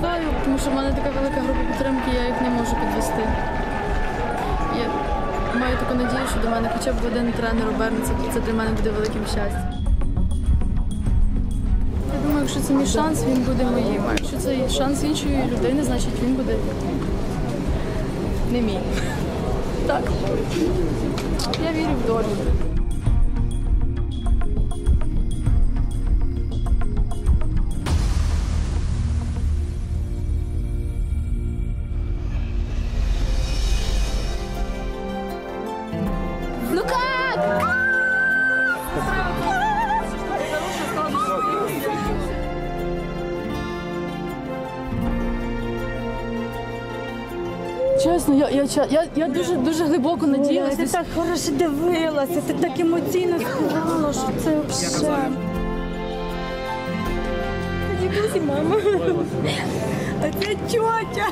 така велика група підтримки, я їх не можу підвести. Я маю таку надію, що до мене хоча б один тренер обернеться, це для мене буде великим щастям. Я думаю, якщо це мій шанс, він буде моїм. А якщо це шанс іншої людини, значить він буде не мій. Так. Я вірю в долю. Чесно, я, я, я, я дуже, дуже глибоко надіялася. ти так хорошо дивилася, ти так емоційно співала, що це взагалі. І мама. Це тьотя.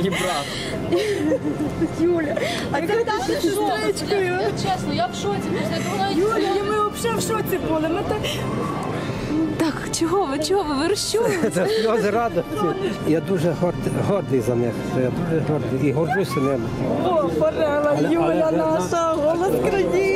І брат. Юля. А це та з сестричкою. Чесно, я в шоці. Юля, і ми взагалі в шоці були. Ми так... Так, чого ви, чого ви? Ви розчули? Це сльози радості. Я дуже гордий, гордий за них. Я дуже гордий і горжуся ними. О, Форела, Юля наша, голос країни.